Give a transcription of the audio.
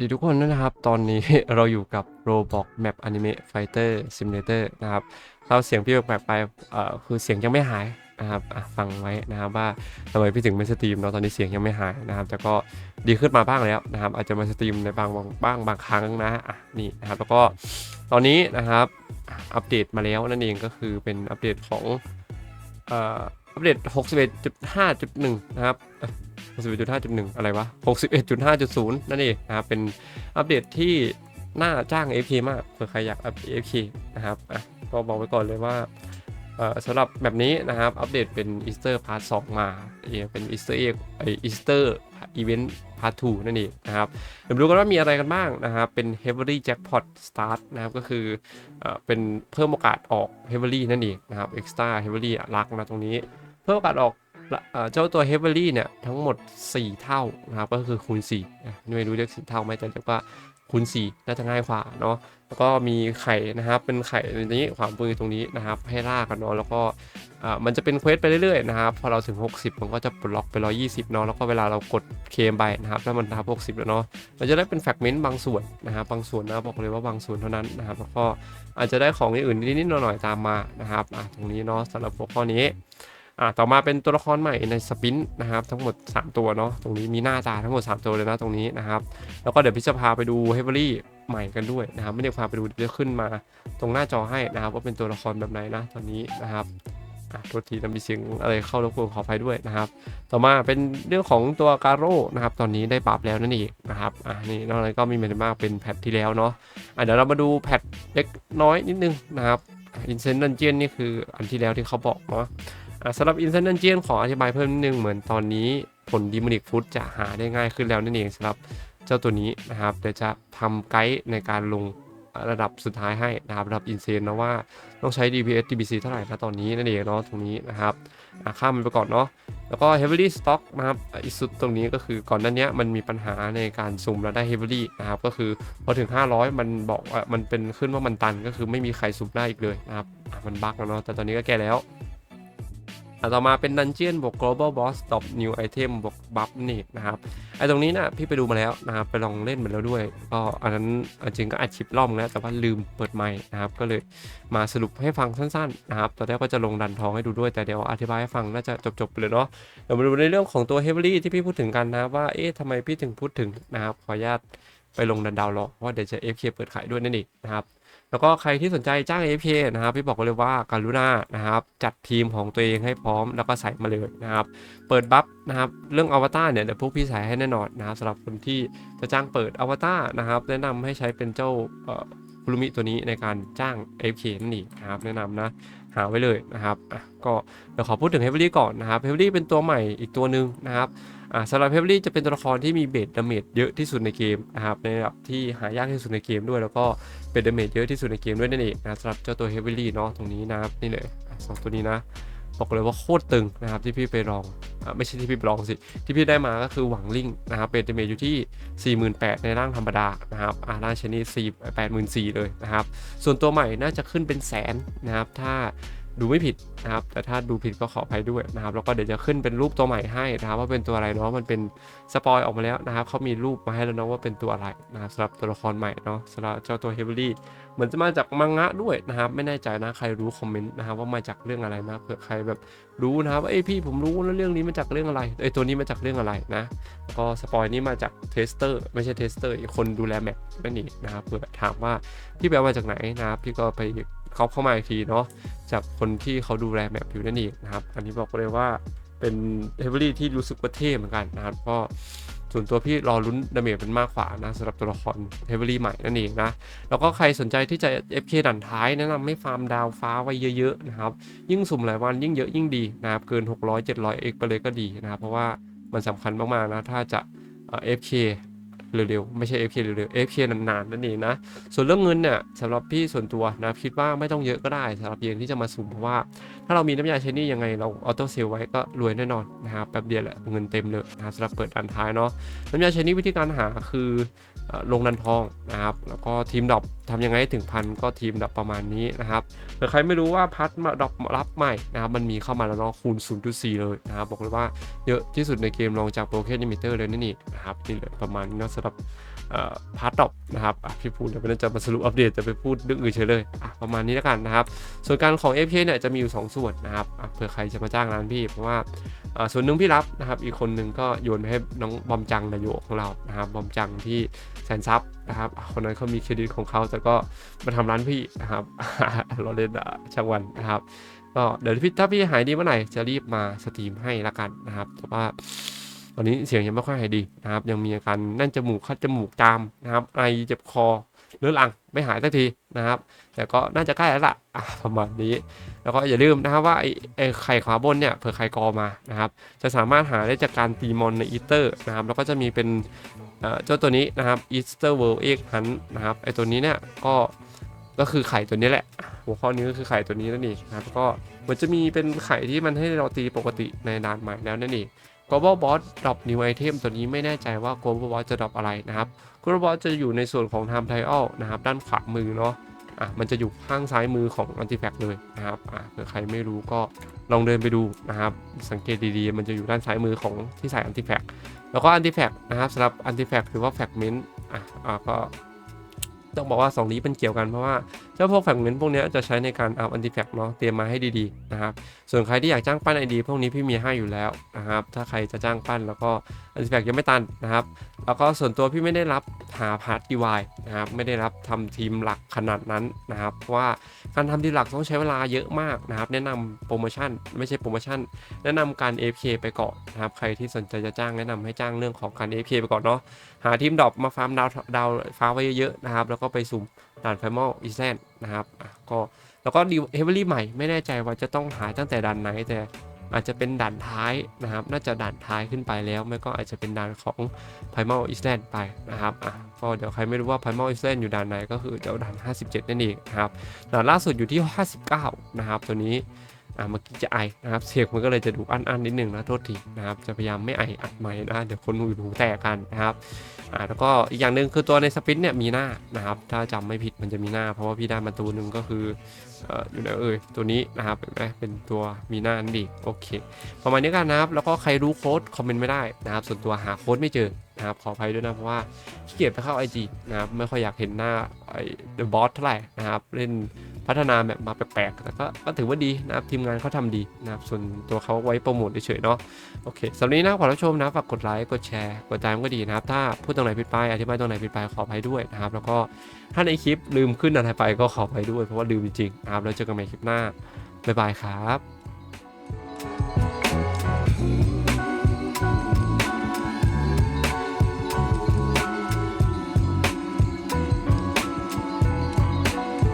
ดีทุกคนด้วยนะครับ ตอนนี้เราอยู่กับ Roblox Map Anime Fighter Simulator นะครับเราเสียงพี่แปลกไปเอ่อคือเสียงยังไม่หายนะครับฟังไว้นะครับว่าทำไมพี่ถึงไม่สตรีมเนาะตอนนี้เสียงยังไม่หายนะครับ แต่ก็ดีขึ้นมาบ้างแล้วนะครับ อาจจะมาสตรีมในบางบางบ้างบางครั้งนะอะนี่นะครับ แล้วก็ตอนนี้นะครับอัปเดตมาแล้วนั่นเองก็คือเป็นอัปเดตของเอ่ออัปเดต 61.5.1 นะครับ 61.5.1 อะไรวะ 61.5.0 นั่นเองนะครับ เป็นอัปเดตที่น่าจ้าง FK มากเผื่อใครอยากอัปเดต FK นะครับอะก็บอกไว้ก่อนเลยว่าเอ่อสำหรับแบบนี้นะครับ อัปเดตเป็น Easter Part 2 มาเออเป็น Easter Egg ไอ Easter Event Part 2 นั่นเองนะครับเดี๋ยวมาดูกันว่ามีอะไรกันบ้างนะครับ เป็น Heavily Jackpot Start นะครับ ก็คือเอ่อเป็นเพิ่มโอกาสออก Heavily นั่นเองนะครับ Extra Heavily รักนะตรงนี้ เพิ่มโอกาสออก เจ้าตัว Heavily เนี่ยทั้งหมด 4 เท่านะครับก็คือคูณ4อ่ไม่รู้เรียก4เท่าไหมแต่เรียกว่าคูณ4น่าจะง่ายกว่าเนาะแล้วก็มีไข่นะครับเป็นไข่ในนี้ความปืนตรงนี้นะครับให้ล่ากันเนาะแล้วก็มันจะเป็นเควสไปเรื่อยๆนะครับพอเราถึง 60 มันก็จะปลดล็อกไป 120เนาะแล้วก็เวลาเรากดเคมไปนะครับถ้ามันทับ60 แล้วเนาะเราจะได้เป็นแฟกเมนต์บางส่วนนะครับบางส่วนนะบอกเลยว่าบางส่วนเท่านั้นนะครับแล้วก็อาจจะได้ของอื่นนิดๆหน่อยๆตามมานะครับอะตรงนี้เนาะสำหรับหัวข้อนี้ อะต่อมาเป็นตัวละครใหม่ในสปินนะครับทั้งหมด 3 ตัวเนาะตรงนี้มีหน้าตาทั้งหมด 3 ตัวเลยนะตรงนี้นะครับแล้วก็เดี๋ยวพี่จะพาไปดูเฮเวอรี่ใหม่กันด้วยนะครับไม่ได้พาไปดูเดี๋ยวขึ้นมาตรงหน้าจอให้นะครับว่าเป็นตัวละครแบบไหนนะตอนนี้นะครับอะโทษทีนะมีเสียงอะไรเข้ารบกวนขออภัยด้วยนะครับ ต่อมาเป็นเรื่องของตัวการโร่นะครับ ตอนนี้ได้ปรับแล้วนั่นเองนะครับอะนี่นอกนั้นก็มีไม่มากเป็นแพทที่แล้วเนาะอะเดี๋ยวเรามาดูแพทเล็กน้อยนิดนึงนะครับอินเซนดันเจียนนี่คืออันที่แล้วที่เขาบอกเนาะ สำหรับอินเซนดันเจียนขออธิบายเพิ่มนิดนึงเหมือนตอนนี้ผลดีมอนิกฟุตจะหาได้ง่ายขึ้นแล้วนั่นเองสำหรับเจ้าตัวนี้นะครับเดี๋ยวจะทำไกด์ในการลงระดับสุดท้ายให้นะครับระดับอินเซนนะว่าต้องใช้ DPS DBC เท่าไหร่นะตอนนี้นั่นเองเนาะตรงนี้นะครับอะข้ามมันไปก่อนเนาะแล้วก็ heavily stock นะครับอีกสุดตรงนี้ก็คือก่อนหน้านี้มันมีปัญหาในการสุ่มแล้วได้ heavily นะครับก็คือพอถึง 500 มันบอกว่ามันเป็นขึ้นว่ามันตันก็คือไม่มีใครสุ่มได้อีกเลยนะครับมันบั๊กแล้วเนาะแต่ตอนนี้ก็แก้แล้ว อะต่อมาเป็นดันเจียนบวก global boss ตอบ new item บวก buff นี่นะครับไอ้ตรงนี้นะพี่ไปดูมาแล้วนะครับไปลองเล่นมาแล้วด้วยก็อันนั้นจริงก็อัดคลิปล่อมแล้วแต่ว่าลืมเปิดไมค์นะครับก็เลยมาสรุปให้ฟังสั้นๆนะครับตอนแรกก็จะลงดันทองให้ดูด้วยแต่เดี๋ยวอธิบายให้ฟังน่าจะจบๆไปเลยเนาะเดี๋ยวมาดูในเรื่องของตัว heavily ที่พี่พูดถึงกันนะว่าเอ๊ะทำไมพี่ถึงพูดถึงนะครับขออนุญาตไปลงดันดาวรอเพราะว่าเดี๋ยวจะ FK เปิดขายด้วยนั่นเองนะครับ แล้วก็ใครที่สนใจจ้าง AFK นะครับพี่บอกเลยว่าการุณานะครับจัดทีมของตัวเองให้พร้อมแล้วก็ใส่มาเลยนะครับเปิดบัฟนะครับเรื่องอวตารเนี่ยเดี๋ยวพวกพี่ใส่ให้แน่นอนนะครับสำหรับคนที่จะจ้างเปิดอวตารนะครับแนะนำให้ใช้เป็นเจ้าคุรุมิตัวนี้ในการจ้าง AFK นั่นเองนะครับแนะนำนะหาไว้เลยนะครับก็เดี๋ยวขอพูดถึงเฮเวอรี่ก่อนนะครับเฮเวอรี่เป็นตัวใหม่อีกตัวหนึ่งนะครับ อ่าสำหรับเฮเวอรี่จะเป็นตัวละครที่มีเบสดาเมจเยอะที่สุดในเกมนะครับในระดับที่หายากที่สุดในเกมด้วย แล้วก็เป็นดาเมจเยอะที่สุดในเกมด้วยนั่นเองนะสำหรับเจ้าตัว Heavily เนาะตรงนี้นะครับนี่เลยสองตัวนี้นะบอกเลยว่าโคตรตึงนะครับที่พี่ไปลองอะไม่ใช่ที่พี่ไปลองสิ ที่พี่ได้มาก็คือหวังลิงนะครับเป็นดาเมจอยู่ที่ 48,000 ในร่างธรรมดานะครับอ่าร่างชนิด4 84,000เลยนะครับ ส่วนตัวใหม่น่าจะขึ้นเป็นแสนนะครับถ้า ดูไม่ผิดนะครับ แต่ถ้าดูผิดก็ขออภัยด้วยนะครับ แล้วก็เดี๋ยวจะขึ้นเป็นรูปตัวใหม่ให้นะครับ ว่าเป็นตัวอะไรเนาะ มันเป็นสปอยออกมาแล้วนะครับ เขามีรูปมาให้แล้วเนาะว่าเป็นตัวอะไรนะครับสำหรับตัวละครใหม่เนาะสำหรับเจ้าตัว Heavily เหมือนจะมาจากมังงะด้วยนะครับ ไม่แน่ใจนะใครรู้คอมเมนต์นะครับว่ามาจากเรื่องอะไรนะ เผื่อใครแบบรู้นะครับว่าเอ้ยพี่ผมรู้แล้วเรื่องนี้มาจากเรื่องอะไรเอ้ตัวนี้มาจากเรื่องอะไรนะ ก็สปอยนี้มาจากเทสเตอร์ไม่ใช่เทสเตอร์คนดูแลแมปนั่นเองนะครับ เผื่อถามว่าพี่ไปเอามาจากไหนนะครับ พี่ก็ไป เขาเข้ามาอีกทีเนาะจากคนที่เขาดูแลแมปอยู่นั่นเองนะครับ อันนี้บอกเลยว่าเป็นเฮเวอรี่ที่รู้สึกว่าเท่เหมือนกันนะครับก็ส่วนตัวพี่รอลุ้นดาเมจเป็นมากกว่านะสำหรับตัวละครเฮเวอรี่ใหม่นั่นเองนะ แล้วก็ใครสนใจที่จะ FK ด่านท้ายแนะนำให้ฟาร์มดาวฟ้าไว้เยอะๆนะครับ ยิ่งสุ่มหลายวันยิ่งเยอะยิ่งดีนะครับ เกิน 600 700 x ไปเลยก็ดีนะครับ เพราะว่ามันสำคัญมากๆนะ ถ้าจะเอ่อ FK เร็วๆ ไม่ใช่ FK เร็วๆ FK นานๆ นั่นเองนะ ส่วนเรื่องเงินเนี่ยสำหรับพี่ส่วนตัวนะคิดว่าไม่ต้องเยอะก็ได้สำหรับเพียงที่จะมาสุ่มเพราะว่า ถ้าเรามีน้ำยาใช้นี่ยังไงเราออโต้เซลไว้ก็รวยแน่นอนนะครับแป๊บเดียวแหละเงินเต็มเลยนะสำหรับเปิดอันท้ายเนาะน้ำยาใช้นี่วิธีการหาคือลงดันทองนะครับแล้วก็ทีมดอป ทำยังไงให้ถึงพันก็ทีมดับประมาณนี้นะครับหรือใครไม่รู้ว่าพัดมาดับรับใหม่นะครับมันมีเข้ามาแล้วเนาะคูณ 0.4 เลยนะครับบอกเลยว่าเยอะที่สุดในเกมรองจากโปรเกนิมิเตอร์เลยนั่นเองนะครับนี่เลยประมาณนี้นะสำหรับ พาร์ตดอปนะครับพี่พูดเดี๋ยวไม่ได้จะมาสรุปอัปเดตจะไปพูดเรื่องอื่นเฉยเลยประมาณนี้แล้วกันนะครับ ส่วนการของ FK เนี่ยจะมีอยู่ 2 ส่วนนะครับเผื่อใครจะมาจ้างร้านพี่ เพราะว่าส่วนหนึ่งพี่รับนะครับ อีกคนหนึ่งก็โยนไปให้น้องบอมจังนายโยของเรานะครับบอมจังที่แสนซับนะครับ คนนั้นเขามีเครดิตของเขาแต่ก็มาทำร้านพี่นะครับเราเล่นช่างวันนะครับก็เดี๋ยวพี่ถ้าพี่หายดีเมื่อไหร่จะรีบมาสตรีมให้ละกันนะครับแต่ว่า ตอนนี้เสียงยังไม่ค่อยหายดีนะครับ ยังมีอาการแน่นจมูกคัดจมูกจามนะครับไอเจ็บคอเรื้อรังไม่หายสักทีนะครับ แต่ก็น่าจะใกล้แล้วล่ะอะประมาณนี้ แล้วก็อย่าลืมนะครับว่าไอ้ไอไข่ขวาบนเนี่ยเผื่อใครกอมานะครับ จะสามารถหาได้จากการตีมอนในอีเตอร์นะครับ แล้วก็จะมีเป็นเจ้าตัวนี้นะครับ Easter World Egg Hunt นะครับไอตัวนี้เนี่ยก็ก็คือไข่ตัวนี้แหละ หัวข้อนี้ก็คือไข่ตัวนี้นั่นเองนะครับก็มันจะมีเป็นไข่ที่มันให้เราตีปกติในด่านใหม่แล้วนั่นเอง global boss drop new item ตัวนี้ไม่แน่ใจว่า global boss จะ drop อะไรนะครับ global boss จะอยู่ในส่วนของ time trial นะครับ ด้านขวามือเนาะอะมันจะอยู่ข้างซ้ายมือของ artifact เลยนะครับอะเผื่อใครไม่รู้ก็ลองเดินไปดูนะครับ สังเกตดีๆ มันจะอยู่ด้านซ้ายมือของที่ใส่ artifact แล้วก็ artifact นะครับสำหรับ artifact หรือว่า fragment อะอะก็ ต้องบอกว่าสองนี้เป็นเกี่ยวกันเพราะว่า เจ้าพวกแฟกเมนต์พวกนี้จะใช้ในการเอาอันติแฟกเนาะเตรียมมาให้ดีๆนะครับ ส่วนใครที่อยากจ้างปั้นไอดีพวกนี้พี่มีให้อยู่แล้วนะครับ ถ้าใครจะจ้างปั้นแล้วก็อันติแฟกยังไม่ตันนะครับ แล้วก็ส่วนตัวพี่ไม่ได้รับหาพาร์ทดีวายนะครับ ไม่ได้รับทำทีมหลักขนาดนั้นนะครับ เพราะว่าการทำทีมหลักต้องใช้เวลาเยอะมากนะครับ แนะนำโปรโมชั่นไม่ใช่โปรโมชั่น แนะนำการ AFK ไปก่อนนะครับ ใครที่สนใจจะจ้างแนะนำให้จ้างเรื่องของการ AFK ไปก่อนเนาะ หาทีมดรอปมาฟาร์มดาวดาวฟ้าไว้เยอะๆนะครับแล้วก็ไปสุ่มด่านไฟมอลอีแซนนะครับก็แล้วก็ดีเฮเวอรี่ใหม่ไม่แน่ใจว่าจะต้องหาตั้งแต่ด่านไหนแต่อาจจะเป็นด่านท้ายนะครับ น่าจะด่านท้ายขึ้นไปแล้ว ไม่ก็อาจจะเป็นด่านของไพมอลอีสแลนไปนะครับ อะ ก็เดี๋ยวใครไม่รู้ว่าไพมอลอีสแลนอยู่ด่านไหนก็คือเดี๋ยวด่าน 57 นั่นเองนะครับ ด่านล่าสุดอยู่ที่ 59 นะครับ ตัวนี้ อะเมื่อกี้จะไอนะครับเสียงมันก็เลยจะดูอันๆนิดนึงนะโทษทีนะครับจะพยายามไม่ไออัดใหม่นะเดี๋ยวคนหูหูแตกกันนะครับอ่าแล้วก็อีกอย่างหนึ่งคือตัวในสปินเนี่ยมีหน้านะครับถ้าจำไม่ผิดมันจะมีหน้า เพราะว่าพี่ได้มาตัวหนึ่งก็คืออยู่ไหนเอ่ยตัวนี้นะครับเห็นไหมเป็นตัวมีหน้านั่นดีโอเค ประมาณนี้กันนะครับ แล้วก็ใครรู้โค้ดคอมเมนต์ไม่ได้นะครับ ส่วนตัวหาโค้ดไม่เจอนะครับขออภัยด้วยนะ เพราะว่าขี้เกียจไปเข้า IG นะครับไม่ค่อยอยากเห็นหน้าไอ้เดอะบอสเท่าไหร่นะครับเล่น พัฒนาแบบมาแปลกๆแต่ก็ก็ถือว่าดีนะครับทีมงานเขาทำดีนะครับส่วนตัวเขาไว้โปรโมทเฉยๆเนาะโอเคสำหรับนนี้นะขอรับชมนะฝากกดไลค์กดแชร์กดติดตามก็ดีนะครับ ถ้าพูดตรงไหนผิดไปอธิบายตรงไหนผิดไปขออภัยด้วยนะครับแล้วก็ถ้าในคลิปลืมขึ้นอะไรไปก็ขออภัยด้วยเพราะว่าลืมจริงๆนะครับแล้วเจอกันใหม่คลิปหน้าบ๊ายบายครับ